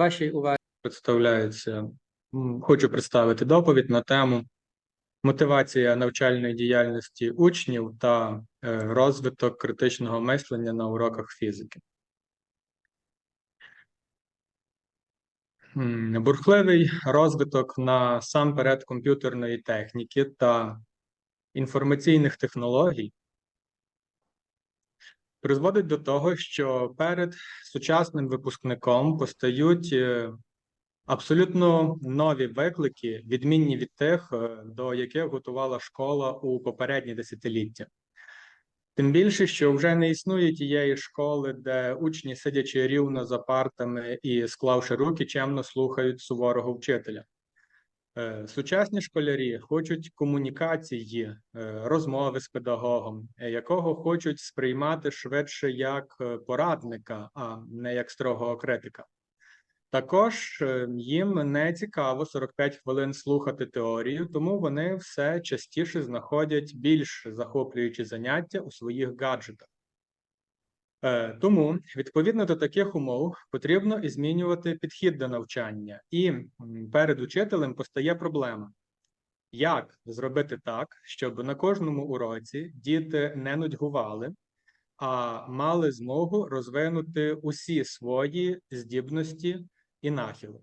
Вашій увазі. Представляється, хочу представити доповідь на тему мотивація навчальної діяльності учнів та е, розвиток критичного мислення на уроках фізики. Бурхливий розвиток насамперед комп'ютерної техніки та інформаційних технологій призводить до того, що перед сучасним випускником постають е, абсолютно нові виклики, відмінні від тих, е, до яких готувала школа у попередні десятиліття. Тим більше, що вже не існує тієї школи, де учні, сидячи рівно за партами і склавши руки, чемно слухають суворого вчителя. Е, Сучасні школярі хочуть комунікації, е, розмови з педагогом, е, якого хочуть сприймати швидше як порадника, а не як строгого критика. Також їм не цікаво 45 хвилин слухати теорію, тому вони все частіше знаходять більш захоплюючі заняття у своїх гаджетах. Е, Тому, відповідно до таких умов, потрібно і змінювати підхід до навчання, і перед учителем постає проблема. Як зробити так, щоб на кожному уроці діти не нудьгували, а мали змогу розвинути усі свої здібності і нахили?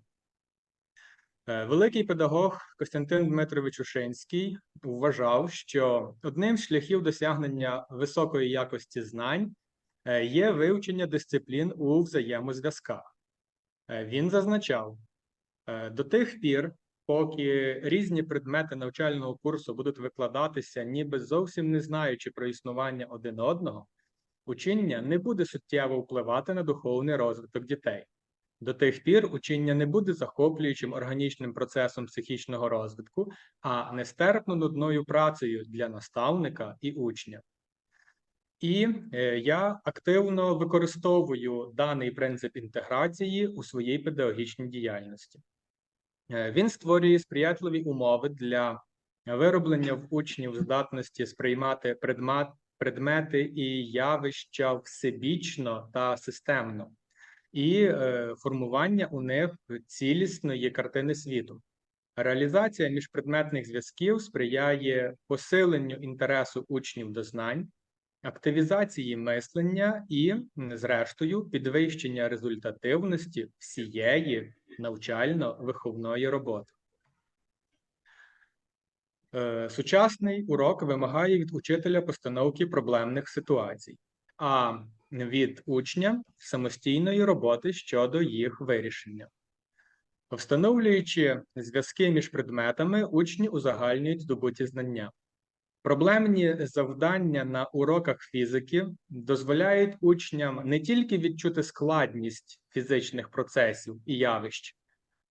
Е, Великий педагог Костянтин Дмитрович Ушинський вважав, що одним з шляхів досягнення високої якості знань є вивчення дисциплін у взаємозв'язках. Е, Він зазначав, е, до тих пір, поки різні предмети навчального курсу будуть викладатися, ніби зовсім не знаючи про існування один одного, учення не буде суттєво впливати на духовний розвиток дітей. До тих пір учення не буде захоплюючим органічним процесом психічного розвитку, а нестерпно нудною працею для наставника і учня. І е, я активно використовую даний принцип інтеграції у своїй педагогічній діяльності. Е, Він створює сприятливі умови для вироблення в учнів здатності сприймати предмет, предмети і явища всебічно та системно, і е, формування у них цілісної картини світу. Реалізація міжпредметних зв'язків сприяє посиленню інтересу учнів до знань, активізації мислення і, зрештою, підвищення результативності всієї навчально-виховної роботи. Е, Сучасний урок вимагає від учителя постановки проблемних ситуацій, а від учня самостійної роботи щодо їх вирішення. Встановлюючи зв'язки між предметами, учні узагальнюють здобуті знання. Проблемні завдання на уроках фізики дозволяють учням не тільки відчути складність фізичних процесів і явищ,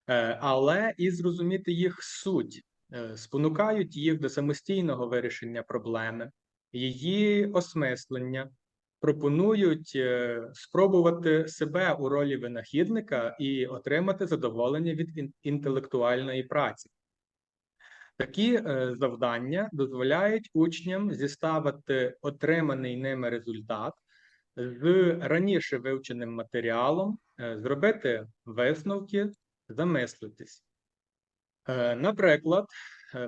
е, але і зрозуміти їх суть, е, спонукають їх до самостійного вирішення проблеми, її осмислення, пропонують е, спробувати себе у ролі винахідника і отримати задоволення від інтелектуальної праці. Такі е, завдання дозволяють учням зіставити отриманий ними результат з раніше вивченим матеріалом, е, зробити висновки, замислитись. Е, Наприклад,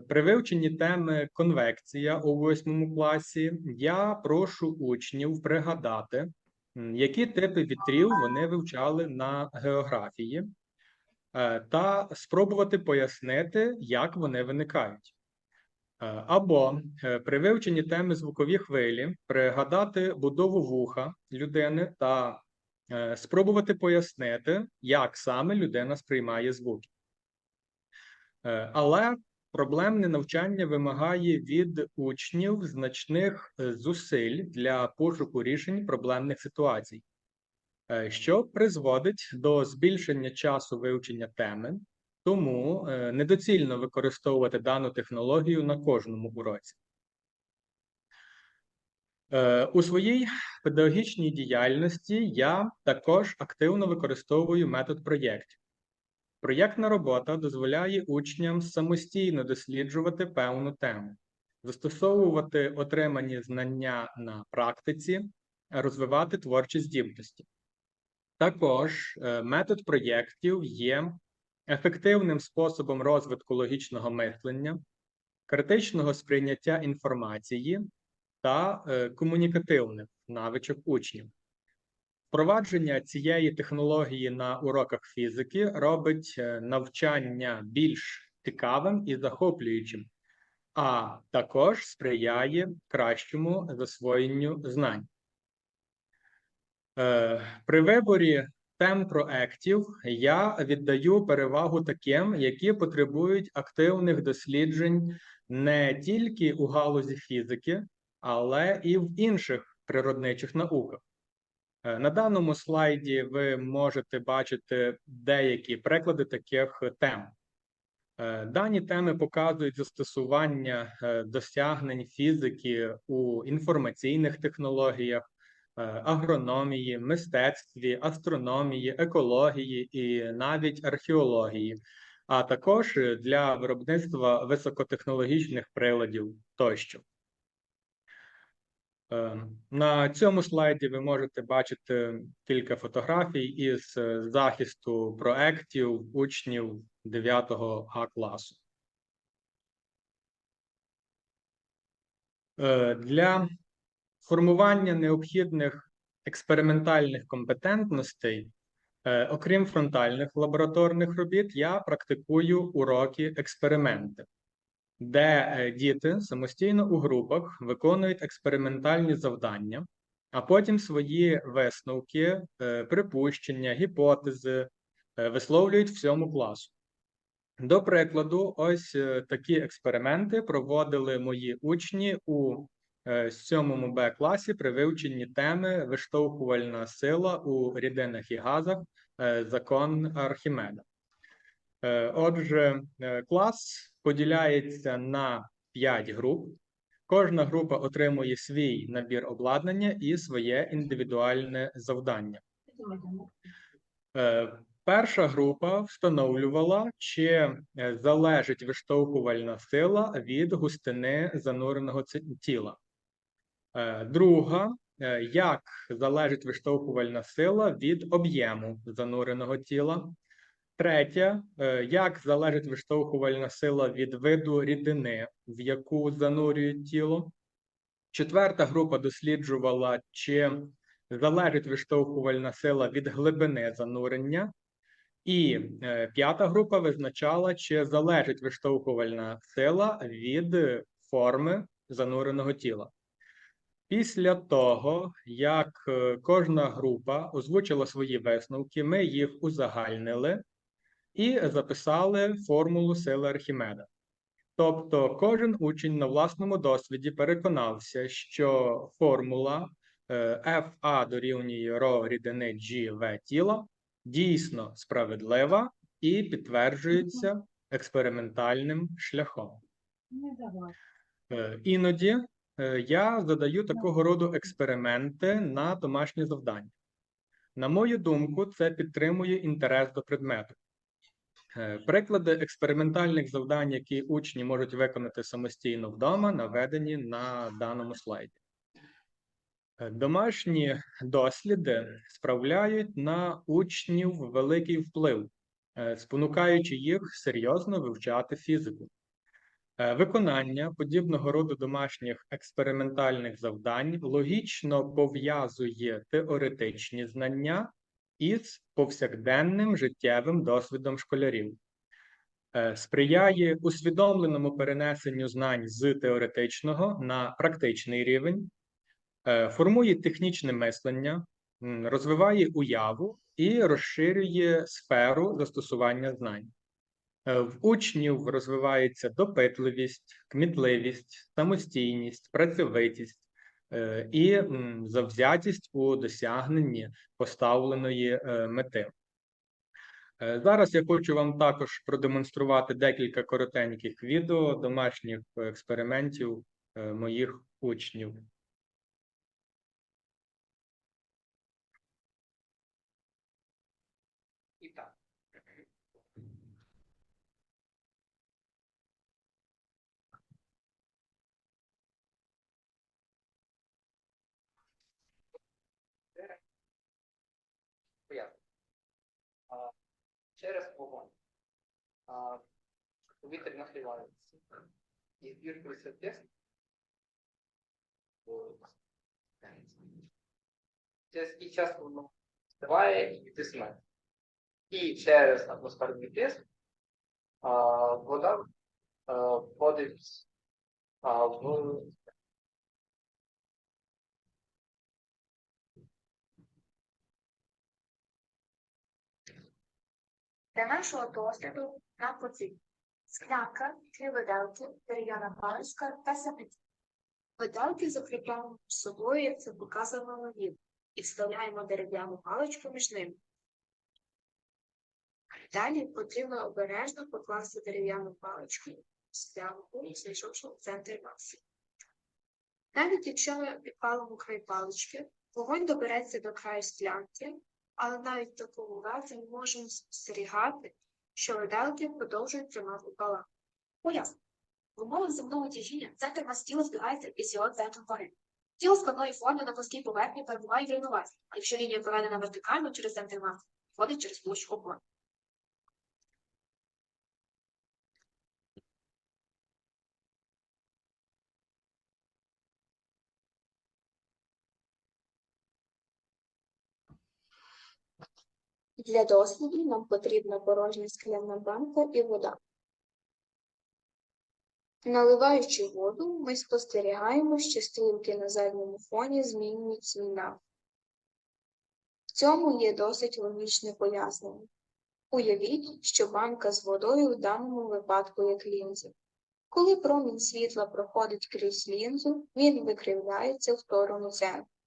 при вивченні теми конвекція у восьмому класі я прошу учнів пригадати, які типи вітрів вони вивчали на географії, та спробувати пояснити, як вони виникають. Е, Або е, при вивченні теми звукові хвилі пригадати будову вуха людини та е, спробувати пояснити, як саме людина сприймає звуки. Е, Але проблемне навчання вимагає від учнів значних е, зусиль для пошуку рішень проблемних ситуацій, е, що призводить до збільшення часу вивчення теми, тому е, недоцільно використовувати дану технологію на кожному уроці. Е, У своїй педагогічній діяльності я також активно використовую метод проєктів. Проєктна робота дозволяє учням самостійно досліджувати певну тему, застосовувати отримані знання на практиці, розвивати творчі здібності. Також е, метод проєктів є ефективним способом розвитку логічного мислення, критичного сприйняття інформації та е, комунікативних навичок учнів. Впровадження цієї технології на уроках фізики робить е, навчання більш цікавим і захоплюючим, а також сприяє кращому засвоєнню знань. Е, При виборі тем проєктів я віддаю перевагу таким, які потребують активних досліджень не тільки у галузі фізики, але і в інших природничих науках. Е, На даному слайді ви можете бачити деякі приклади таких тем. Е, Дані теми показують застосування досягнень фізики у інформаційних технологіях, агрономії, мистецтві, астрономії, екології і навіть археології, а також е, для виробництва високотехнологічних приладів тощо. Е, На цьому слайді ви можете бачити кілька фотографій із е, захисту проєктів учнів 9 А класу. Е, Для формування необхідних експериментальних компетентностей, е, окрім фронтальних лабораторних робіт, я практикую уроки експерименти де е, діти самостійно у групах виконують експериментальні завдання, а потім свої висновки, е, припущення, гіпотези висловлюють всьому класу. До прикладу, ось такі експерименти проводили мої учні у сьомому Б класі при вивченні теми виштовхувальна сила у рідинах і газах, е, закон Архімеда. Е, Отже, е, клас поділяється на 5 груп. Кожна група отримує свій набір обладнання і своє індивідуальне завдання. Е, Перша група встановлювала, чи е, залежить виштовхувальна сила від густини зануреного тіла. Е, Друга, е, як залежить виштовхувальна сила від об'єму зануреного тіла. Третє, е, як залежить виштовхувальна сила від виду рідини, в яку занурюють тіло. Четверта група досліджувала, чи залежить виштовхувальна сила від глибини занурення. І п'ята група визначала, чи залежить виштовхувальна сила від форми зануреного тіла. Після того, як е, кожна група озвучила свої висновки, ми їх узагальнили і записали формулу сили Архімеда. Тобто, кожен учень на власному досвіді переконався, що формула е, FA дорівнює ρ рідини GV тіла дійсно справедлива і підтверджується експериментальним шляхом. Е, Іноді е, я задаю такого роду експерименти на домашні завдання. На мою думку, це підтримує інтерес до предмету. Е, Приклади експериментальних завдань, які учні можуть виконати самостійно вдома, наведені на даному слайді. Е, Домашні досліди справляють на учнів великий вплив, е, спонукаючи їх серйозно вивчати фізику. Е, Виконання подібного роду домашніх експериментальних завдань логічно пов'язує теоретичні знання із повсякденним життєвим досвідом школярів, Е, сприяє усвідомленому перенесенню знань з теоретичного на практичний рівень, е, формує технічне мислення, розвиває уяву і розширює сферу застосування знань. Е, В учнів розвивається допитливість, кмітливість, самостійність, працьовитість е, і завзятість у досягненні поставленої е, мети. Зараз я хочу вам також продемонструвати декілька коротеньких відео домашніх експериментів моїх учнів. Вогонь. А, повітря нагрівається. І збіркується тиск. Через який час воно встигає і тисне. І через атмосферний тиск вода входить в Для нашого догляду нам потрібно склянка, три виделки, дерев'яна паличка та сапець. Виделки закріпляємо між собою, як це показано на відео, і вставляємо дерев'яну паличку між ними. Далі потрібно обережно покласти дерев'яну паличку склянку, знайшовши в центр маси. Навіть якщо ми підпалимо край палички, вогонь добереться до краю склянки, але навіть в такому разі можемо спостерігати, що виделки продовжують тримати баланс. Поясню. В умовах земного тяжіння центр мас тіла збігається із його центром гори. Тіло складної форми на плоскій поверхні перебуває в рівновазі, а якщо лінія проведена вертикально через центр маси, входить через площу опори. Для досліду нам потрібна порожня скляна банка і вода. Наливаючи воду, ми спостерігаємо, що стрілки на задньому фоні змінюють свій напрям. В цьому є досить логічне пояснення. Уявіть, що банка з водою в даному випадку як лінза. Коли промінь світла проходить крізь лінзу, він викривляється в сторону центру.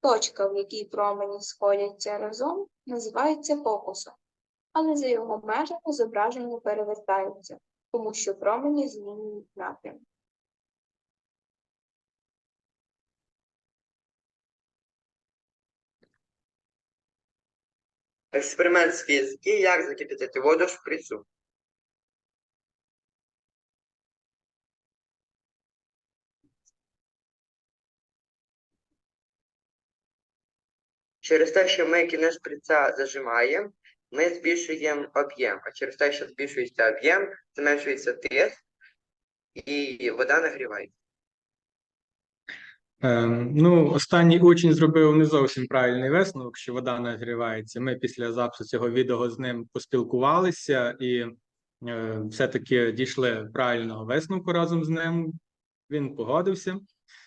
Точка, в якій промені сходяться разом, називається фокусом, але за його межами зображення перевертаються, тому що промені змінюють напрям. Експеримент з фізики, як закипятити воду в шприцу. Через те, що ми кінець шприца зажимаємо, ми збільшуємо об'єм. А через те, що збільшується об'єм, зменшується тиск і вода нагрівається. Ем, ну, останній учень зробив не зовсім правильний висновок, що вода нагрівається. Ми після запису цього відео з ним поспілкувалися і е, все-таки дійшли правильного висновку разом з ним. Він погодився,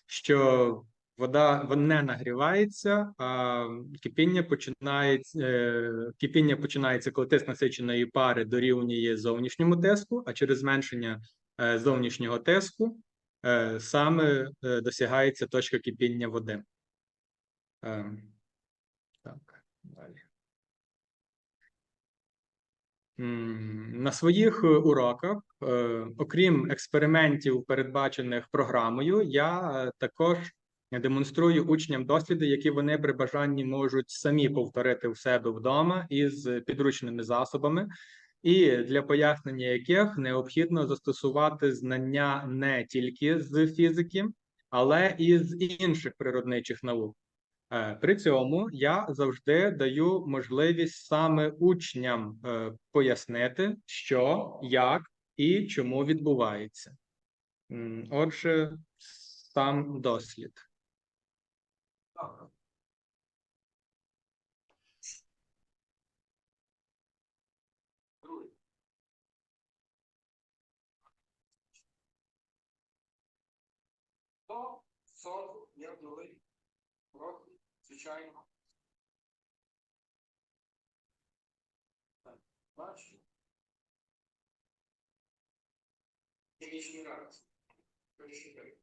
що вода не нагрівається, а кипіння починається, е, кипіння починається, коли тиск насиченої пари дорівнює зовнішньому тиску, а через зменшення е, зовнішнього тиску е, саме досягається точка кипіння води. Так, далі. На своїх уроках, окрім експериментів, передбачених програмою, я також демонструю учням досліди, які вони при бажанні можуть самі повторити в себе вдома із підручними засобами, і для пояснення яких необхідно застосувати знання не тільки з фізики, але і з інших природничих наук. Е, При цьому я завжди даю можливість саме учням е, пояснити, що, як і чому відбувається. Отже, сам дослід. То сонце є вдали проти звичайного. Так, бачите? Хімічний реакції. Перешукай.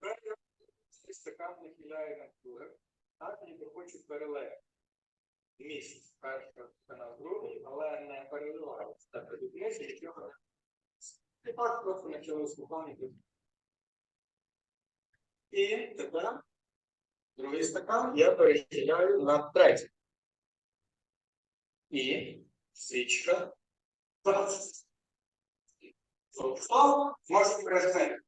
Тепер цей стакан нахиляє на кулер, так ніби хоче перелити. Місяць перша на другий, але не переливається. Так, подивіться, якого Тепер просто почали слухати. І тепер другий стакан я переділяю на третій. І свічка. Слово можна перейти.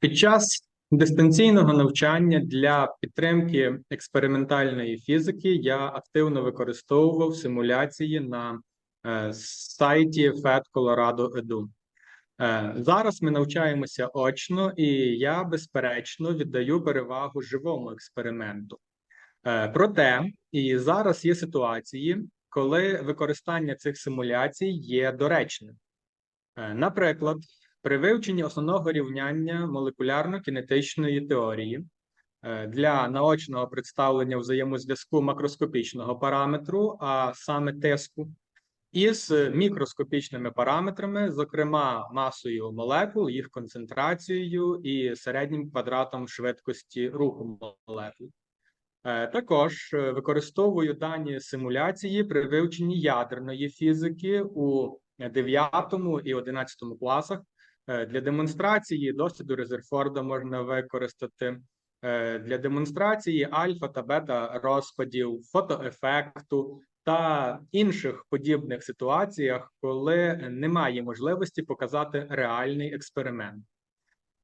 Під час дистанційного навчання для підтримки експериментальної фізики я активно використовував симуляції на е, сайті FED Colorado Edu. Е, Зараз ми навчаємося очно, і я безперечно віддаю перевагу живому експерименту. Е, Проте і зараз є ситуації, коли використання цих симуляцій є доречним. Е, Наприклад, при вивченні основного рівняння молекулярно-кінетичної теорії е, для наочного представлення взаємозв'язку макроскопічного параметру, а саме тиску, із мікроскопічними параметрами, зокрема масою молекул, їх концентрацією і середнім квадратом швидкості руху молекул. Е, Також е, використовую дані симуляції при вивченні ядерної фізики у 9 і 11 класах. Е, Для демонстрації досвіду Резерфорда можна використати е, для демонстрації альфа та бета розпадів, фотоефекту та інших подібних ситуаціях, коли немає можливості показати реальний експеримент.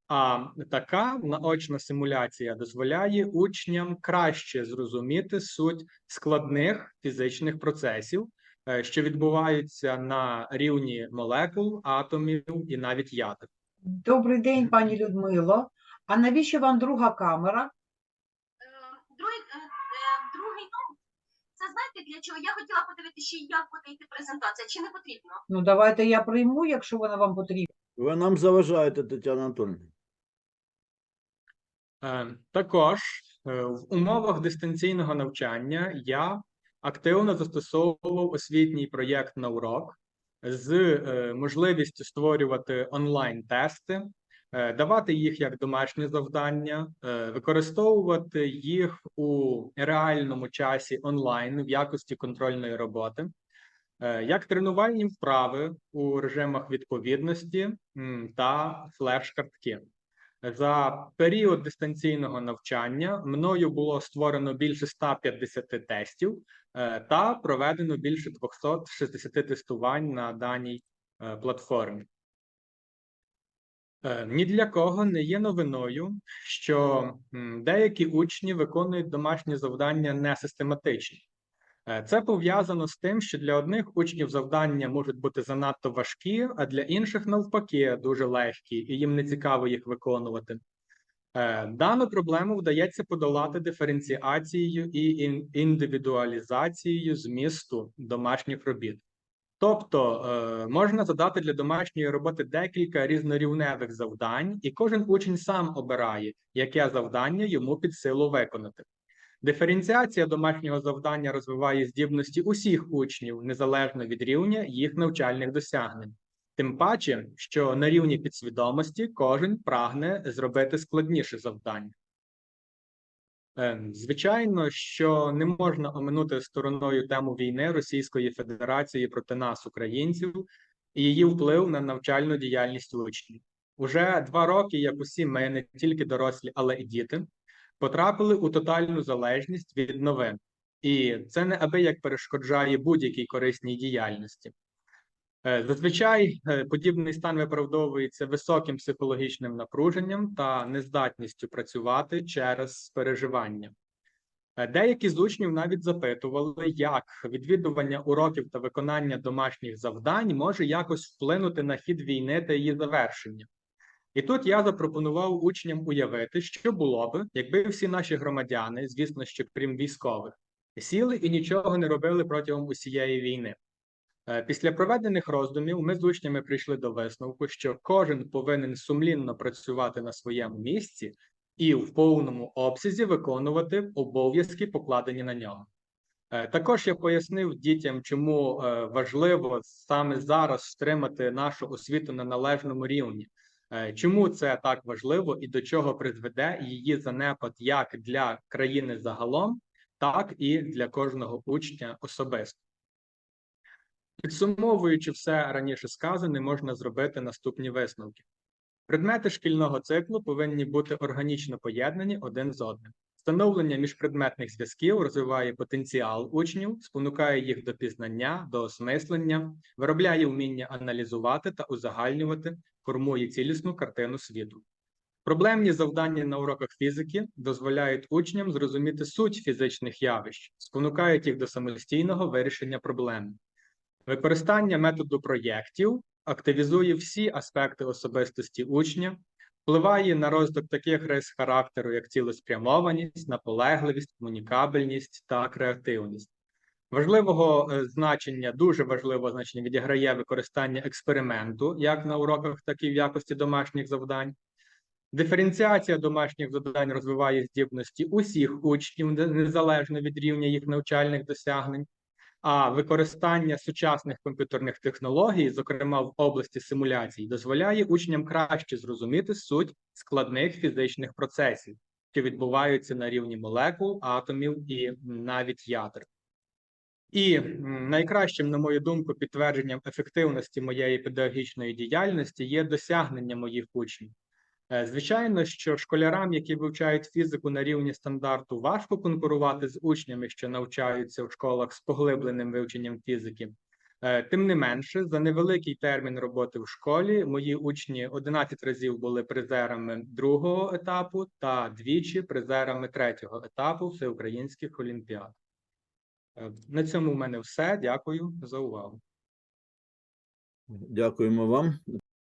А така наочна симуляція дозволяє учням краще зрозуміти суть складних фізичних процесів, що відбуваються на рівні молекул, атомів і навіть ядер. Добрий день, пані Людмило. А навіщо вам друга камера? Е, Другий, е, е, другий це знаєте для чого? Я хотіла подивитися, як буде йти презентація, чи не потрібно? Ну, давайте я прийму, якщо вона вам потрібна. Ви нам заважаєте, Тетяна Анатольовна. Е, Також е, в умовах дистанційного навчання я активно застосовував освітній проєкт на урок з е, можливістю створювати онлайн-тести, е, давати їх як домашнє завдання, е, використовувати їх у реальному часі онлайн в якості контрольної роботи, як тренувальні вправи у режимах відповідності та флеш-картки. За період дистанційного навчання мною було створено більше 150 тестів та проведено більше 260 тестувань на даній е, платформі. Е, Ні для кого не є новиною, що деякі учні виконують домашні завдання несистематично. Е, Це пов'язано з тим, що для одних учнів завдання можуть бути занадто важкі, а для інших навпаки дуже легкі, і їм не цікаво їх виконувати. Е, Дану проблему вдається подолати диференціацією і індивідуалізацією змісту домашніх робіт. Тобто е, можна задати для домашньої роботи декілька різнорівневих завдань, і кожен учень сам обирає, яке завдання йому під силу виконати. Диференціація домашнього завдання розвиває здібності усіх учнів незалежно від рівня їх навчальних досягнень. Тим паче, що на рівні підсвідомості кожен прагне зробити складніше завдання. Е, Звичайно, що не можна оминути стороною тему війни Російської Федерації проти нас, українців, і її вплив на навчальну діяльність учнів. Уже два роки, як усі ми, не тільки дорослі, але і діти, потрапили у тотальну залежність від новин, і це неабияк перешкоджає будь-якій корисній діяльності. Е, Зазвичай е, подібний стан виправдовується високим психологічним напруженням та нездатністю працювати через переживання. Е, Деякі з учнів навіть запитували, як відвідування уроків та виконання домашніх завдань може якось вплинути на хід війни та її завершення. І тут я запропонував учням уявити, що було би, якби всі наші громадяни, звісно, що крім військових, сіли і нічого не робили протягом усієї війни. Е, Після проведених роздумів ми з учнями прийшли до висновку, що кожен повинен сумлінно працювати на своєму місці і в повному обсязі виконувати обов'язки, покладені на нього. Е, Також я пояснив дітям, чому е, важливо саме зараз стримати нашу освіту на належному рівні. Чому це так важливо і до чого призведе її занепад як для країни загалом, так і для кожного учня особисто. Підсумовуючи все раніше сказане, можна зробити наступні висновки. Предмети шкільного циклу повинні бути органічно поєднані один з одним. Встановлення міжпредметних зв'язків розвиває потенціал учнів, спонукає їх до пізнання, до осмислення, виробляє вміння аналізувати та узагальнювати, формує цілісну картину світу. Проблемні завдання на уроках фізики дозволяють учням зрозуміти суть фізичних явищ, спонукають їх до самостійного вирішення проблем. Використання методу проєктів активізує всі аспекти особистості учня, впливає на розвиток таких рис характеру, як цілеспрямованість, наполегливість, комунікабельність та креативність. Важливого е, значення, дуже важливого значення відіграє використання експерименту як на уроках, так і в якості домашніх завдань. Диференціація домашніх завдань розвиває здібності усіх учнів незалежно від рівня їх навчальних досягнень. А використання сучасних комп'ютерних технологій, зокрема в області симуляцій, дозволяє учням краще зрозуміти суть складних фізичних процесів, що відбуваються на рівні молекул, атомів і навіть ядер. І найкращим, на мою думку, підтвердженням ефективності моєї педагогічної діяльності є досягнення моїх учнів. Е, Звичайно, що школярам, які вивчають фізику на рівні стандарту, важко конкурувати з учнями, що навчаються в школах з поглибленим вивченням фізики. Е, Тим не менше, за невеликий термін роботи в школі мої учні 11 разів були призерами другого етапу та двічі призерами третього етапу всеукраїнських олімпіад. Е, На цьому в мене все. Дякую за увагу. Дякуємо вам.